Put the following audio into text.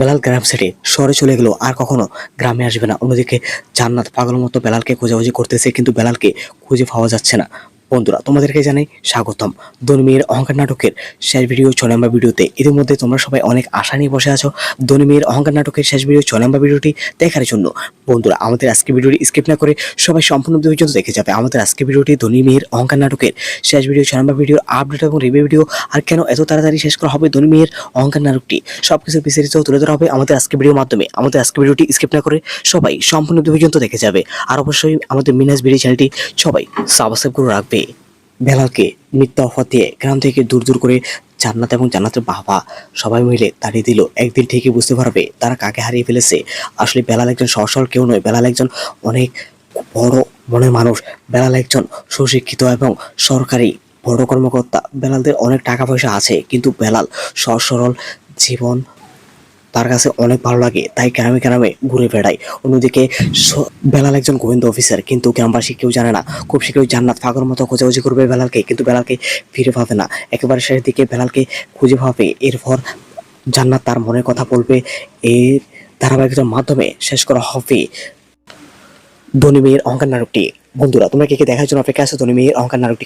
বেলাল গ্রাম ছেড়ে শহরে চলে গেল আর কখনো গ্রামে আসবে না। অন্যদিকে জান্নাত পাগল মতো বেলালকে খোঁজাখুঁজি করতেছে, কিন্তু বেলালকে খুঁজে পাওয়া যাচ্ছে না। বন্ধুরা, তোমাদেরকে জানাই স্বাগতম। ধনী মেয়ের অহংকার নাটকের শেষ ভিডিও ছয় নম্বর ভিডিওতে ইতিমধ্যে তোমরা সবাই অনেক আশা নিয়ে বসে আছো। ধনী মেয়ের অহংকার নাটকের শেষ ভিডিও ছয় নম্বর ভিডিওটি দেখার জন্য। বন্ধুরা, আমাদের আজকে ভিডিওটি স্কিপ না করে সবাই সম্পূর্ণ পর্যন্ত দেখে যাবে। আমাদের আজকে ভিডিওটি ধনী মেয়ের অহংকার নাটকের শেষ ভিডিও ছয় নম্বর ভিডিওর আপডেট এবং রিভিউ ভিডিও। আর কেন এত তাড়াতাড়ি শেষ করা হবে ধনী মেয়ের অহংকার নাটকটি? সব কিছু বিস্তারিত তুলে ধরা হবে আমাদের আজকে ভিডিওর মাধ্যমে। আমাদের আজকে ভিডিওটি স্কিপ না করে সবাই সম্পূর্ণ পর্যন্ত দেখে যাবে। আর অবশ্যই আমাদের মিনাস ভিডিও চ্যানেলটি সবাই সাবস্ক্রাইব করে রাখবে। বেলালকে মিথ্যা অফার দিয়ে গ্রাম থেকে দূর দূর করে জান্নাত এবং জান্নাতের বাবা সবাই মিলে তাড়িয়ে দিল। একদিন ঠিকই বুঝতে পারবে তারা কাকে হারিয়ে ফেলেছে। আসলে বেলাল একজন সহজ সরল কেউ নয়, বেলাল একজন অনেক বড় মনের মানুষ। বেলাল একজন সুশিক্ষিত এবং সরকারি বড় কর্মকর্তা। বেলালদের অনেক টাকা পয়সা আছে, কিন্তু বেলাল সহজ সরল জীবন তার কাছে অনেক ভালো লাগে, তাই গ্রামে গ্রামে ঘুরে বেড়ায় অন্যদিকে বেলাল একজন গোয়েন্দা অফিসার কিন্তু গ্রামবাসী কেউ জানে না। খুব শীঘ্রই জান্নাত ফাগর মতো খোঁজাখুঁজি করবে বেলালকে, কিন্তু বেলালকে ফিরে পাবে না। একেবারে শেষের দিকে বেলালকে খুঁজে পাবে। এরপর জান্নাত তার মনের কথা বলবে। এর ধারাবাহিকতার মাধ্যমে শেষ করা হবে। ধনী মেয়ের অহংকার নাটকটি। বন্ধুরা, তোমরা কে কে দেখার জন্য অপেক্ষা আছে? ধনী মেয়ের অহংকার নাটকটি